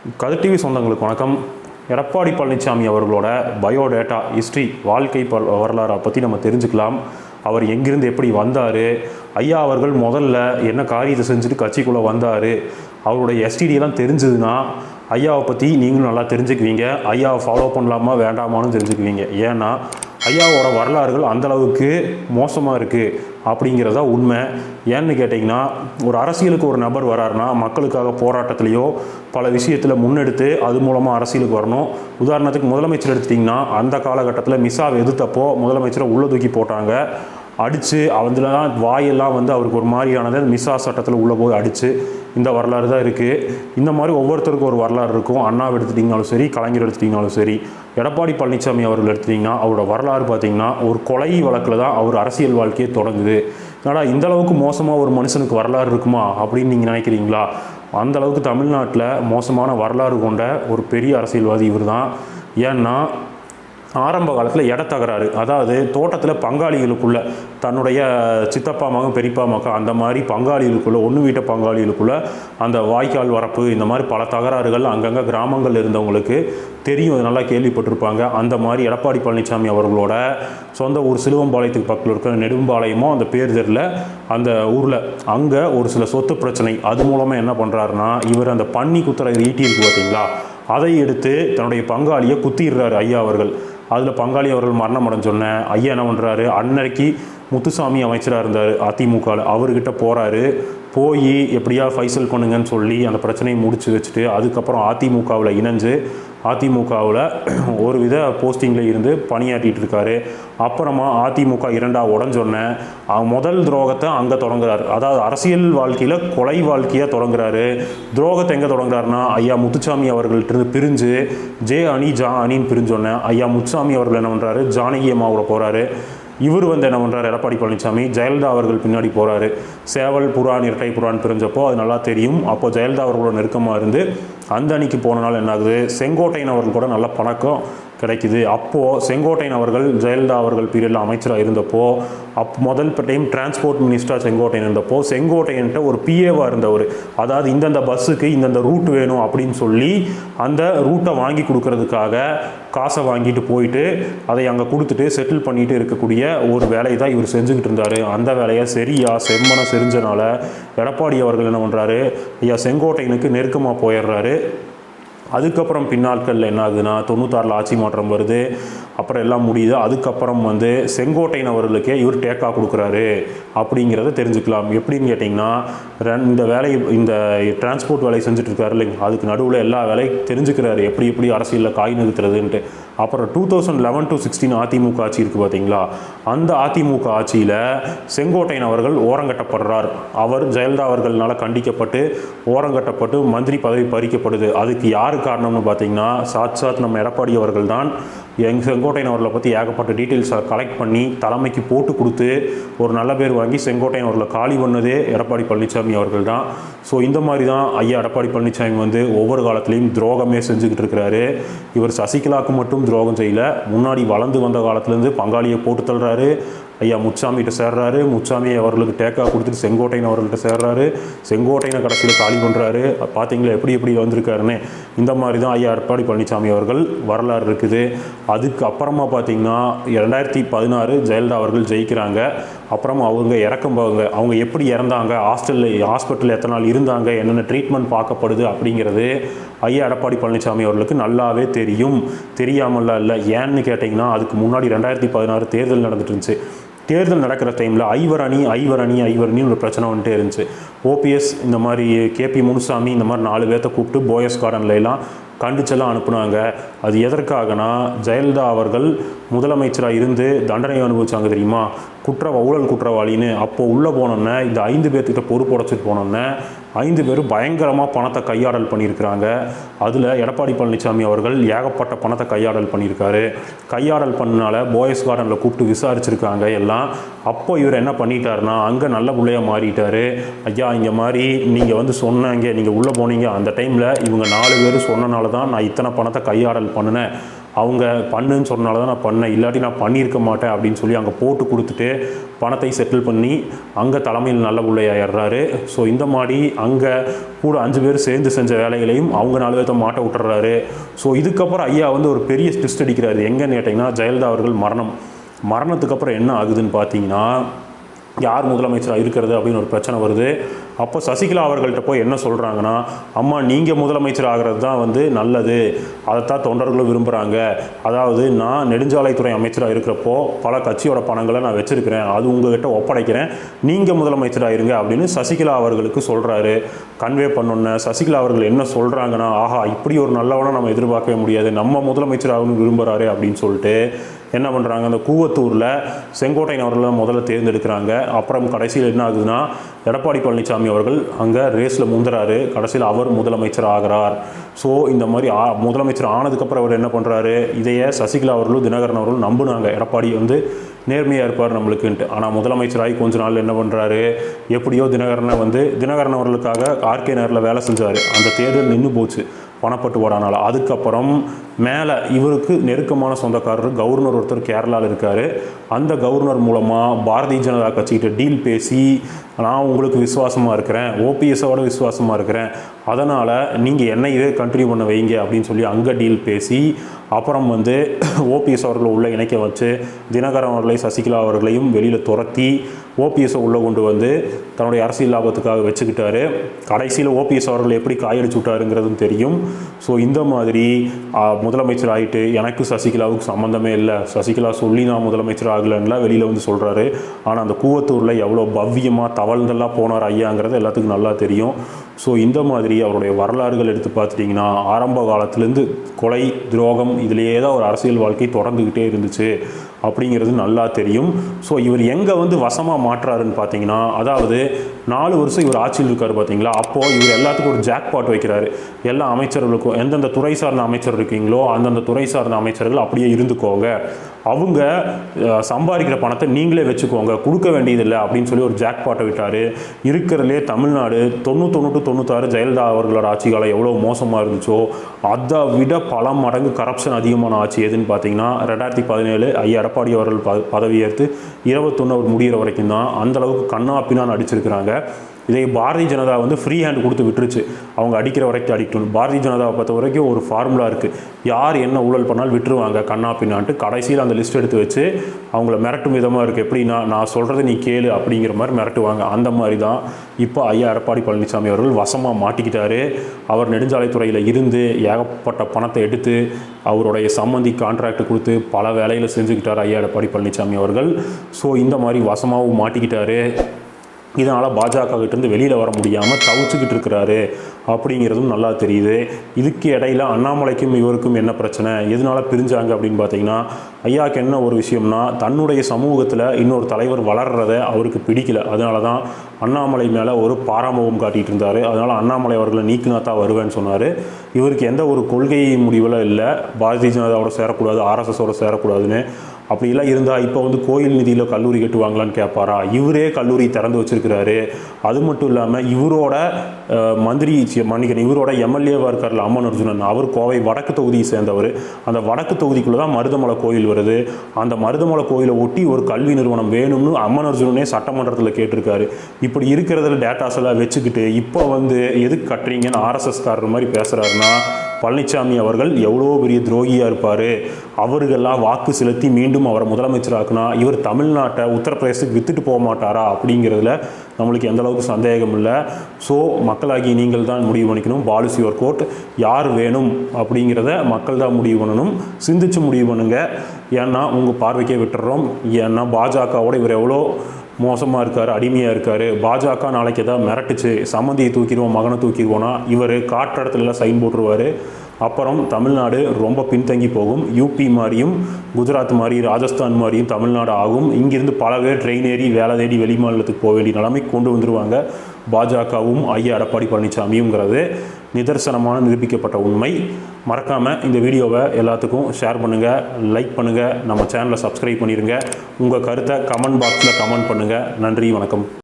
கதிர் TV சொந்தங்களுக்கு வணக்கம். எடப்பாடி பழனிசாமி அவர்களோட பயோடேட்டா ஹிஸ்ட்ரி வாழ்க்கை ப வரலாறை பற்றி நம்ம தெரிஞ்சுக்கலாம். அவர் எங்கிருந்து எப்படி வந்தார்? ஐயா அவர்கள் முதல்ல என்ன காரியத்தை செஞ்சுட்டு கட்சிக்குள்ளே வந்தார்? அவருடைய எஸ்டிடியெல்லாம் எல்லாம் தெரிஞ்சதுன்னா ஐயாவை பற்றி நீங்களும் நல்லா தெரிஞ்சுக்குவீங்க. ஐயாவை ஃபாலோ பண்ணலாமா வேண்டாமான்னு தெரிஞ்சுக்குவீங்க. ஏன்னா ஐயாவோட வரலாறுகள் அந்த அளவுக்கு மோசமாக இருக்குது அப்படிங்கிறதா உண்மை. ஏன்னு கேட்டிங்கன்னா ஒரு அரசியலுக்கு ஒரு நபர் வராருன்னா மக்களுக்காக போராட்டத்திலையோ பல விஷயத்தில் முன்னெடுத்து அது மூலமாக அரசியலுக்கு வரணும். உதாரணத்துக்கு முதலமைச்சர் எடுத்துட்டிங்கன்னா அந்த காலகட்டத்தில் மிஸ்ஸாவை எதிர்த்தப்போ முதலமைச்சரை உள்ள தூக்கி போட்டாங்க. அடித்து அதில் தான் வாயெல்லாம் வந்து அவருக்கு ஒரு மாதிரியானது அந்த மிஸ்ஸா சட்டத்தில் உள்ளே போய் அடித்து இந்த வரலாறு தான் இருக்குது இந்த மாதிரி ஒவ்வொருத்தருக்கும் ஒரு வரலாறு இருக்கும். அண்ணாவை எடுத்துட்டிங்கனாலும் சரி கலைஞர் எடுத்துட்டிங்கனாலும் சரி. எடப்பாடி பழனிசாமி அவர்கள் எடுத்துட்டிங்கன்னா அவரோட வரலாறு பார்த்திங்கன்னா ஒரு கொலை வழக்கில் தான் அவர் அரசியல் வாழ்க்கையே தொடங்குது. என்னடா இந்த அளவுக்கு மோசமாக ஒரு மனுஷனுக்கு வரலாறு இருக்குமா அப்படின்னு நீங்கள் நினைக்கிறீங்களா? அந்த அளவுக்கு தமிழ்நாட்டில் மோசமான வரலாறு கொண்ட ஒரு பெரிய அரசியல்வாதி இவர் தான் ஏன்னா ஆரம்ப காலத்தில் இடத்தகராறு அதாவது தோட்டத்தில் பங்காளிகளுக்குள்ள தன்னுடைய சித்தப்பா மகன் பெரியப்பா மகன் அந்த மாதிரி பங்காளிகளுக்குள்ள ஒன்று வீட்ட பங்காளிகளுக்குள்ள அந்த வாய்க்கால் வரப்பு இந்த மாதிரி பல தகராறுகள் அங்கங்கே கிராமங்கள் இருந்தவங்களுக்கு தெரியும். நல்லா கேள்விப்பட்டிருப்பாங்க. அந்த மாதிரி எடப்பாடி பழனிசாமி அவர்களோட சொந்த ஊர் சிலுவம்பாளையத்துக்கு பக்கத்தில் இருக்கிற நெடும்பாளையமோ அந்த பேர் தெரியல அந்த ஊரில் அங்கே ஒரு சில சொத்து பிரச்சனை. அது மூலமாக என்ன பண்ணுறாருன்னா இவர் அந்த பன்னி குத்துற ஈட்டி இருக்கு பார்த்தீங்களா அதை எடுத்து தன்னுடைய பங்காளியை குத்திடுறாரு ஐயா அவர்கள். அதில் பங்காளி அவர்கள் மரணம் அடைஞ்சோடனே ஐயா என்ன பண்ணுறாரு அன்னைக்கு முத்துசாமி அமைச்சராக இருந்தார் அதிமுகவில் அவர்கிட்ட போகிறாரு போய் எப்படியா ஃபைசல் பண்ணுங்கன்னு சொல்லி அந்த பிரச்சனையை முடிச்சு வச்சுட்டு அதுக்கப்புறம் அதிமுகவில் இணைஞ்சு அதிமுகவில் ஒரு வித போஸ்டிங்கில் இருந்து பணியாற்றிட்டு இருக்காரு. அப்புறமா அதிமுக இரண்டா உடஞ்சொன்னே முதல் துரோகத்தை அங்கே தொடங்குறாரு. அதாவது அரசியல் வாழ்க்கையில் கொலை வாழ்க்கையாக தொடங்குறாரு. துரோகத்தை எங்கே தொடங்குறாருன்னா ஐயா முத்துசாமி அவர்கள்ட்டிருந்து பிரிஞ்சு ஜே அணி ஜா அணின்னு பிரிஞ்சோன்னே ஐயா முத்துசாமி அவர்கள் என்ன பண்ணுறாரு ஜானகி அம்மாவோட போகிறாரு இவர் வந்து என்ன பண்ணுறாரு எடப்பாடி பழனிசாமி ஜெயலலிதா அவர்கள் பின்னாடி போகிறாரு சேவல் புறான் இரட்டை புறான் பிரிஞ்சப்போ அது நல்லா தெரியும். அப்போ ஜெயலலிதா அவர்களோட நெருக்கமாக இருந்து அந்த அணிக்கு போனனால என்ன ஆகுது செங்கோட்டையன் அவர்கள் கூட நல்ல பணக்கம் கிடைக்குது. அப்போது செங்கோட்டையன் அவர்கள் ஜெயலலிதா அவர்கள் பீரியடில் அமைச்சராக இருந்தப்போ அப் முதல் டைம் டிரான்ஸ்போர்ட் மினிஸ்டர் செங்கோட்டையன் இருந்தப்போ செங்கோட்டையன்ட்ட ஒரு பிஏவாக இருந்தவர். அதாவது இந்தந்த பஸ்ஸுக்கு இந்தந்த ரூட் வேணும் அப்படின்னு சொல்லி அந்த ரூட்டை வாங்கி கொடுக்கறதுக்காக காசை வாங்கிட்டு போயிட்டு அதை அங்கே கொடுத்துட்டு செட்டில் பண்ணிட்டு இருக்கக்கூடிய ஒரு வேலையை தான் இவர் செஞ்சுக்கிட்டு இருந்தார். அந்த வேலையை சரியா செம்மனை செஞ்சனால எடப்பாடி அவர்கள் என்ன பண்ணுறாரு ஐயா செங்கோட்டையனுக்கு நெருக்கமாக போயிடுறாரு. அதுக்கப்புறம் பின்னாட்களில் என்ன ஆகுதுன்னா தொண்ணூத்தாறில் ஆட்சி மாற்றம் வருது. அப்புறம் எல்லாம் முடியுது. அதுக்கப்புறம் வந்து செங்கோட்டையன் அவர்களுக்கே இவர் டேக்காக கொடுக்குறாரு. அப்படிங்கிறத தெரிஞ்சுக்கலாம். எப்படின்னு கேட்டிங்கன்னா ரன் இந்த வேலை இந்த டிரான்ஸ்போர்ட் வேலையை செஞ்சுட்ருக்காரு இல்லைங்க. அதுக்கு நடுவில் எல்லா வேலையும் தெரிஞ்சுக்கிறாரு. எப்படி எப்படி அரசியலில் காய் நிறுத்துறதுன்ட்டு அப்புறம் two thousand eleven to sixteen AIADMK ஆட்சி இருக்குது பார்த்தீங்களா? அந்த அதிமுக ஆட்சியில் செங்கோட்டையன் அவர்கள் ஓரங்கட்டப்படுறார் அவர் ஜெயலலிதா அவர்களால் கண்டிக்கப்பட்டு ஓரங்கட்டப்பட்டு மந்திரி பதவி பறிக்கப்படுது. அதுக்கு யார் காரணம்னு பார்த்தீங்கன்னா சாத் சாத் நம்ம எடப்பாடி அவர்கள் தான் எங் செங்கோட்டையன் அவர்களை பற்றி ஏகப்பட்ட டீட்டெயில்ஸை கலெக்ட் பண்ணி தலைமைக்கு போட்டு கொடுத்து ஒரு நல்ல பேர் வாங்கி செங்கோட்டையன் அவர்களை காலி பண்ணதே எடப்பாடி பழனிசாமி அவர்கள் தான். ஸோ இந்த மாதிரி தான் ஐயா எடப்பாடி பழனிசாமி வந்து ஒவ்வொரு காலத்துலேயும் துரோகமே செஞ்சுக்கிட்டு இருக்கிறாரு. இவர் சசிகலாவுக்கு மட்டும் துரோகம் செய்யலை. முன்னாடி வளர்ந்து வந்த காலத்துலேருந்து பங்காளியை போட்டு தள்ளுறாரு. ஐயா முச்சாமிகிட்ட சேர்றாரு. முச்சாமி அவர்களுக்கு டேக்கா கொடுத்துட்டு செங்கோட்டையன் அவர்கள்ட்ட சேர்றாரு. செங்கோட்டையனை கடைசியில் காலி பண்ணுறாரு பார்த்தீங்களா எப்படி எப்படி வந்திருக்காருன்னு. இந்த மாதிரி தான் ஐயா எடப்பாடி பழனிசாமி அவர்கள் வரலாறு இருக்குது. அதுக்கு அப்புறமா பார்த்தீங்கன்னா ரெண்டாயிரத்தி பதினாறு ஜெயலலிதா அவர்கள் ஜெயிக்கிறாங்க. அப்புறமா அவங்க இறக்கம் போவாங்க அவங்க எப்படி இறந்தாங்க? ஹாஸ்டலில் ஹாஸ்பிட்டலில் எத்தனை நாள் இருந்தாங்க? என்னென்ன ட்ரீட்மெண்ட் பார்க்கப்படுது அப்படிங்கிறது ஐயா எடப்பாடி பழனிசாமி அவர்களுக்கு நல்லாவே தெரியும். தெரியாமலாம் இல்லை. ஏன்னு கேட்டிங்கன்னா அதுக்கு முன்னாடி ரெண்டாயிரத்தி பதினாறு தேர்தல் நடந்துட்டு இருந்துச்சு. தேர்தல் நடக்கிற டைமில் ஐவர் அணி ஐவர் அணி ஐவர் அணின்னு ஒரு பிரச்சனை வந்துட்டே இருந்துச்சு. ஓபிஎஸ் இந்த மாதிரி கேபி முனுசாமி இந்த மாதிரி நாலு பேர்த்த கூப்பிட்டு போயஸ் கார்டன்ல எல்லாம் கண்டிச்செல்லாம் அனுப்புனாங்க. அது எதற்காகனா ஜெயலலிதா அவர்கள் முதலமைச்சராக இருந்து தண்டனை அனுபவிச்சாங்க தெரியுமா? குற்ற ஊழல் குற்றவாளின்னு. அப்போ உள்ளே போனோன்னே இந்த ஐந்து பேர்த்துக்கிட்ட பொறுப்பு உடச்சிட்டு போனோன்னே ஐந்து பேரும் பயங்கரமாக பணத்தை கையாடல் பண்ணியிருக்கிறாங்க. அதில் எடப்பாடி பழனிசாமி அவர்கள் ஏகப்பட்ட பணத்தை கையாடல் பண்ணியிருக்காரு. கையாடல் பண்ணனால போயஸ் கார்டனில் கூப்பிட்டு விசாரிச்சிருக்காங்க எல்லாம். அப்போ இவர் என்ன பண்ணிட்டாருன்னா அங்கே நல்ல பிள்ளையாக மாறிட்டார். ஐயா இங்கே மாதிரி நீங்கள் வந்து சொன்னாங்க நீங்கள் உள்ளே போனீங்க. அந்த டைமில் இவங்க நாலு பேர் சொன்னனால தான் நான் இத்தனை பணத்தை கையாடல் பண்ணினேன். அவங்க பண்ணுன்னு சொன்னால தான் நான் பண்ணேன். இல்லாட்டி நான் பண்ணியிருக்க மாட்டேன் அப்படின்னு சொல்லி அங்கே போட்டு கொடுத்துட்டு பணத்தை செட்டில் பண்ணி அங்கே தலைமையில் நல்ல பிள்ளையாயிடுறாரு ஸோ இந்த மாதிரி அங்கே கூட அஞ்சு பேர் சேர்ந்து செஞ்ச வேலைகளையும் அவங்க நாலு பேர்த்த மாட்ட விட்டுறாரு. ஸோ இதுக்கப்புறம் ஐயா வந்து ஒரு பெரிய ட்விஸ்ட் அடிக்கிறாரு. எங்கேன்னு கேட்டிங்கன்னா ஜெயலலிதா அவர்கள் மரணம். மரணத்துக்கு அப்புறம் என்ன ஆகுதுன்னு பார்த்தீங்கன்னா யார் முதலமைச்சராக இருக்கிறது அப்படின்னு ஒரு பிரச்சனை வருது. அப்போ சசிகலா அவர்கள்ட்ட போய் என்ன சொல்கிறாங்கன்னா அம்மா நீங்கள் முதலமைச்சர் ஆகிறது தான் வந்து நல்லது. அதைத்தான் தொண்டர்களும் விரும்புகிறாங்க அதாவது நான் நெடுஞ்சாலைத்துறை அமைச்சராக இருக்கிறப்போ பல கட்சியோட பணங்களை நான் வச்சுருக்கிறேன். அது உங்ககிட்ட ஒப்படைக்கிறேன். நீங்கள் முதலமைச்சராக இருங்க அப்படின்னு சசிகலா அவர்களுக்கு சொல்கிறாரு கன்வே பண்ணோன்னே சசிகலா அவர்கள் என்ன சொல்கிறாங்கன்னா ஆஹா இப்படி ஒரு நல்லவனை நம்ம எதிர்பார்க்கவே முடியாது. நம்ம முதலமைச்சர் விரும்புகிறாரு அப்படின்னு சொல்லிட்டு என்ன பண்ணுறாங்க அந்த கூவத்தூரில் செங்கோட்டையன் அவர்களை முதல்ல தேர்ந்தெடுக்கிறாங்க. அப்புறம் கடைசியில் என்ன ஆகுதுன்னா எடப்பாடி பழனிசாமி அவர்கள் அங்கே ரேஸில் முந்துறாரு. கடைசியில் அவர் முதலமைச்சர் ஆகிறார். ஸோ இந்த மாதிரி ஆ முதலமைச்சர் ஆனதுக்கப்புறம் அவர் என்ன பண்ணுறாரு இதையே சசிகலா அவர்களும் தினகரன் அவர்களும் நம்புனாங்க. எடப்பாடி வந்து நேர்மையாக இருப்பார் நம்மளுக்குன்ட்டு. ஆனால் முதலமைச்சராகி கொஞ்ச நாள் என்ன பண்ணுறாரு எப்படியோ தினகரனை வந்து தினகரன் அவர்களுக்காக ஆர்கே நகரில் வேலை செஞ்சார். அந்த தேர்தல் நின்று போச்சு. பணப்பட்டுவாடானால அதுக்கப்புறம் மேலே இவருக்கு நெருக்கமான சொந்தக்காரர் கவர்னர் ஒருத்தர் கேரளாவில் இருக்கார். அந்த கவர்னர் மூலமாக பாரதிய ஜனதா கட்சிக்கிட்ட டீல் பேசி நான் உங்களுக்கு விசுவாசமாக இருக்கிறேன் ஓபிஎஸோட விசுவாசமாக இருக்கிறேன். அதனால் நீங்கள் என்னை இதே கண்டினியூ பண்ண வைங்க அப்படின்னு சொல்லி அங்கே டீல் பேசி அப்புறம் வந்து ஓபிஎஸ் அவர்களை உள்ளே இணைக்க வச்சு தினகரன் அவர்களை சசிகலா அவர்களையும் வெளியில் துரத்தி ஓபிஎஸ்ஸை உள்ளே கொண்டு வந்து தன்னுடைய அரசியல் லாபத்துக்காக வச்சுக்கிட்டாரு. கடைசியில் ஓபிஎஸ் அவர்கள் எப்படி காயடிச்சு விட்டாருங்கிறதும் தெரியும். ஸோ இந்த மாதிரி முதலமைச்சர் ஆகிட்டு எனக்கு சசிகலாவுக்கு சம்மந்தமே இல்லை. சசிகலா சொல்லி நான் முதலமைச்சர் ஆகலைன்னுலாம் வெளியில் வந்து சொல்கிறாரு ஆனால் அந்த கூவத்தூரில் எவ்வளோ பவ்யமாக தவழ்ந்தெல்லாம் போனார் ஐயாங்கிறது எல்லாத்துக்கும் நல்லா தெரியும். ஸோ இந்த மாதிரி அவருடைய வரலாறுகள் எடுத்து பார்த்துட்டிங்கன்னா ஆரம்ப காலத்துலேருந்து கொலை துரோகம் இதிலேயே தான் ஒரு அரசியல் வாழ்க்கை தொடர்ந்துக்கிட்டே இருந்துச்சு. அப்படிங்கிறது நல்லா தெரியும். ஸோ இவர் எங்கே வந்து வசமாக மாற்றுறாருன்னு பார்த்தீங்கன்னா அதாவது நாலு வருஷம் இவர் ஆட்சியில் இருக்கார் பார்த்தீங்களா அப்போது இவர் எல்லாத்துக்கும் ஒரு ஜாக் பாட் வைக்கிறாரு. எல்லா அமைச்சர்களுக்கும் எந்தெந்த துறை சார்ந்த அமைச்சர் இருக்கீங்களோ அந்தந்த துறை சார்ந்த அமைச்சர்கள் அப்படியே இருந்துக்கோங்க. அவங்க சம்பாதிக்கிற பணத்தை நீங்களே வச்சுக்கோங்க. கொடுக்க வேண்டியதில்லை அப்படின்னு சொல்லி ஒரு ஜாக் பாட்டை விட்டார். இருக்கிறதுலே தமிழ்நாடு தொண்ணூத்தொன்று டு தொண்ணூத்தாறு ஜெயலலிதா அவர்களோட ஆட்சி காலம் எவ்வளோ மோசமாக இருந்துச்சோ அதை விட பல மடங்கு கரப்ஷன் அதிகமான ஆட்சி எதுன்னு பார்த்தீங்கன்னா ரெண்டாயிரத்தி பதினேழு ஐயா எடப்பாடி அவர்கள் ப பதவியேற்று இருபத்தொன்று அவர் முடிகிற வரைக்கும் தான் அந்த அளவுக்கு கண்ணா பின்னான்னு அடிச்சிருக்கிறாங்க. இதை பாரதிய ஜனதா வந்து ஃப்ரீ ஹேண்ட் கொடுத்து விட்டுருச்சு. அவங்க அடிக்கிற வரைக்கும் அடிக்கணும் பாரதிய ஜனதாவை பொறுத்த வரைக்கும் ஒரு ஃபார்முலா இருக்குது யார் என்ன ஊழல் பண்ணாலும் விட்டுருவாங்க. கண்ணா பின்னான்ட்டு கடைசியில் அந்த லிஸ்ட் எடுத்து வச்சு அவங்கள மிரட்டும் விதமாக இருக்குது எப்படின்னா நான் சொல்கிறத நீ கேளு அப்படிங்கிற மாதிரி மிரட்டுவாங்க. அந்த மாதிரி தான் இப்போ ஐயா எடப்பாடி பழனிசாமி அவர்கள் வசமாக மாட்டிக்கிட்டாரு. அவர் நெடுஞ்சாலைத்துறையில் இருந்து ஏகப்பட்ட பணத்தை எடுத்து அவருடைய சம்மந்தி கான்ட்ராக்ட் கொடுத்து பல வேலையில் செஞ்சுக்கிட்டார் ஐயா எடப்பாடி பழனிசாமி அவர்கள். ஸோ இந்த மாதிரி வசமாகவும் மாட்டிக்கிட்டாரு. இதனால் பாஜகிட்டேருந்து வெளியில் வர முடியாமல் தவிச்சுக்கிட்டு இருக்கிறாரு அப்படிங்கிறதும் நல்லா தெரியுது. இதுக்கு இடையில அண்ணாமலைக்கும் இவருக்கும் என்ன பிரச்சனை? எதனால பிரிஞ்சாங்க அப்படின்னு பார்த்தீங்கன்னா ஐயாவுக்கு என்ன ஒரு விஷயம்னா தன்னுடைய சமூகத்தில் இன்னொரு தலைவர் வளர்கிறத அவருக்கு பிடிக்கல. அதனால தான் அண்ணாமலை மேலே ஒரு பாராமுகம் காட்டிகிட்டு இருந்தார். அதனால் அண்ணாமலை அவர்களை நீக்கினா தான் வருவேன்னு சொன்னார். இவருக்கு எந்த ஒரு கொள்கை முடிவில் இல்லை. பாரதிய ஜனதாவோட சேரக்கூடாது ஆர்எஸ்எஸோட சேரக்கூடாதுன்னு அப்படிலாம் இருந்தால் இப்போ வந்து கோயில் நிதியில் கல்லூரி கட்டுவாங்களான்னு கேட்பாரா இவரே கல்லூரி திறந்து வச்சுருக்கிறாரு. அது மட்டும் இல்லாமல் இவரோட மந்திரி மன்னிக்கணும் இவரோட எம்எல்ஏவாக இருக்கார்ல அம்மன் அர்ஜுனன் அவர் கோவை வடக்கு தொகுதியை சேர்ந்தவர். அந்த வடக்கு தொகுதிக்குள்ளே தான் மருதமலை கோயில் வருது. அந்த மருதமலை கோயிலை ஒட்டி ஒரு கல்வி நிறுவனம் வேணும்னு அம்மன் அர்ஜுனனே சட்டமன்றத்தில் கேட்டிருக்காரு. இப்படி இருக்கிறதுல டேட்டாஸ் எல்லாம் வச்சுக்கிட்டு இப்போ வந்து எதுக்கு கட்டுறீங்கன்னு ஆர்எஸ்எஸ்காரர் மாதிரி பேசுகிறாருன்னா பழனிசாமி அவர்கள் எவ்வளோ பெரிய துரோகியாக இருப்பார்? அவர்களெல்லாம் வாக்கு செலுத்தி மீண்டும் அவரை முதலமைச்சராக்குனா இவர் தமிழ்நாட்டை உத்தரப்பிரதேசத்துக்கு வித்துட்டு போக மாட்டாரா? அப்படிங்கிறதுல நம்மளுக்கு எந்த அளவுக்கு சந்தேகம் இல்லை. ஸோ மக்களாகி நீங்கள் தான் முடிவு பண்ணிக்கணும். பாலிசி யுவர் கோட் யார் வேணும் அப்படிங்கிறத மக்கள் தான் முடிவு பண்ணணும். சிந்திச்சு முடிவு பண்ணுங்க. ஏன்னா உங்கள் பார்வைக்கே விட்டுறோம். ஏன்னா பாஜகவோட இவர் எவ்வளோ மோசமாக இருக்கார் அடிமையாக இருக்கார். பாஜக நாளைக்கு எதாவது மிரட்டுச்சு சம்மந்தியை தூக்கிடுவோம் மகனை தூக்கிடுவோன்னா இவர் காற்றடத்துலலாம் சைன் போட்டுருவார். அப்புறம் தமிழ்நாடு ரொம்ப பின்தங்கி போகும். யூபி மாதிரியும் குஜராத் மாதிரி ராஜஸ்தான் மாதிரியும் தமிழ்நாடு ஆகும். இங்கிருந்து பல பேர் ட்ரெயின் ஏறி வேலை தேடி வெளி மாநிலத்துக்கு போக வேண்டிய நிலைமை கொண்டு வந்துருவாங்க. பாஜகவும் ஐயா எடப்பாடி பழனிசாமியுங்கிறது நிதர்சனமான நிரூபிக்கப்பட்ட உண்மை. மறக்காமல் இந்த வீடியோவை எல்லாத்துக்கும் ஷேர் பண்ணுங்கள் லைக் பண்ணுங்கள் நம்ம சேனலை சப்ஸ்கிரைப் பண்ணிடுங்க உங்கள் கருத்தை கமெண்ட் பாக்ஸில் கமெண்ட் பண்ணுங்கள் நன்றி வணக்கம்.